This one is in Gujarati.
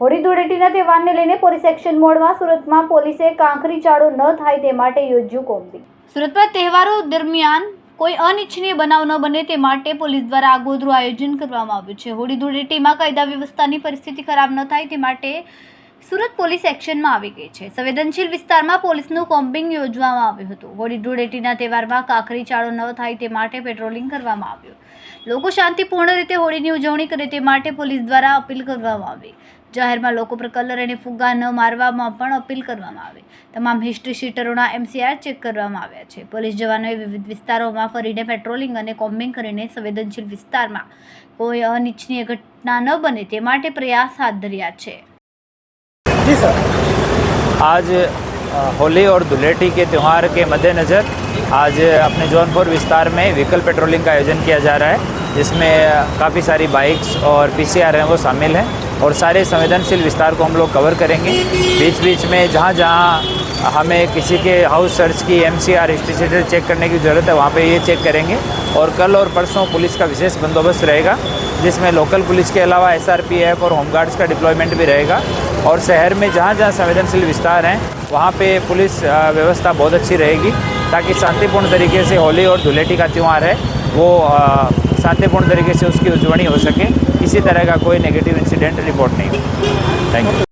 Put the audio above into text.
હોળી ધૂળેટીના તહેવારને લઈને પોલીસ એક્શન મોડમાં સુરતમાં પોલીસે કાંકરી ચાળો ન થાય તે માટે યોજ્યું કોમ્બિંગ. સુરતમાં તહેવારો દરમિયાન કોઈ અનિચ્છનીય બનાવ ન બને તે માટે પોલીસ દ્વારા આગોતરું આયોજન કરવામાં આવ્યું છે. હોળી ધૂળેટીમાં કાયદા વ્યવસ્થાની પરિસ્થિતિ ખરાબ ન થાય તે માટે સુરત પોલીસ એક્શનમાં આવી ગઈ છે. સંવેદનશીલ વિસ્તારમાં પોલીસનું કોમ્બિંગ યોજવામાં આવ્યું હતું. હોળી ધૂળેટીના તહેવારમાં કાંકરી ચાળો ન થાય તે માટે પેટ્રોલિંગ કરવામાં આવ્યું. લોકો શાંતિપૂર્ણ રીતે હોળીની ઉજવણી કરે તે માટે પોલીસ દ્વારા અપીલ કરવામાં આવી. જાહેરમાં લોકો પર કલર અને ફુગ્ગા ન મારવામાં પણ અપીલ કરવામાં આવી. તમામ હિસ્ટ્રી શીટરોના એમસીઆર ચેક કરવામાં આવ્યા છે. પોલીસ જવાનોએ વિવિધ વિસ્તારોમાં ફરીને પેટ્રોલિંગ અને કોમ્બિંગ કરીને સંવેદનશીલ વિસ્તારમાં કોઈ અનિચ્છનીય ઘટના ન બને તે માટે પ્રયાસ હાથ ધર્યા છે. जी सर। आज होली और धुलेटी के त्यौहार के मद्देनज़र आज अपने जौनपुर विस्तार में व्हीकल पेट्रोलिंग का आयोजन किया जा रहा है, जिसमें काफ़ी सारी बाइक्स और पीसीआर हैं वो शामिल हैं और सारे संवेदनशील विस्तार को हम लोग कवर करेंगे। बीच बीच में जहाँ जहाँ हमें किसी के हाउस सर्च की M C R history check करने की ज़रूरत है, वहाँ पे ये चेक करेंगे। और कल और परसों पुलिस का विशेष बंदोबस्त रहेगा, जिसमें लोकल पुलिस के अलावा एस आर पी एफ़ और होमगार्ड्स का डिप्लॉयमेंट भी रहेगा। और शहर में जहाँ जहाँ संवेदनशील विस्तार हैं, वहाँ पे पुलिस व्यवस्था बहुत अच्छी रहेगी, ताकि शांतिपूर्ण तरीके से होली और धुलेटी का त्यौहार है, वो शांतिपूर्ण तरीके से उसकी उजवणी हो सके। किसी तरह का कोई नेगेटिव इंसिडेंट रिपोर्ट नहीं। Thank you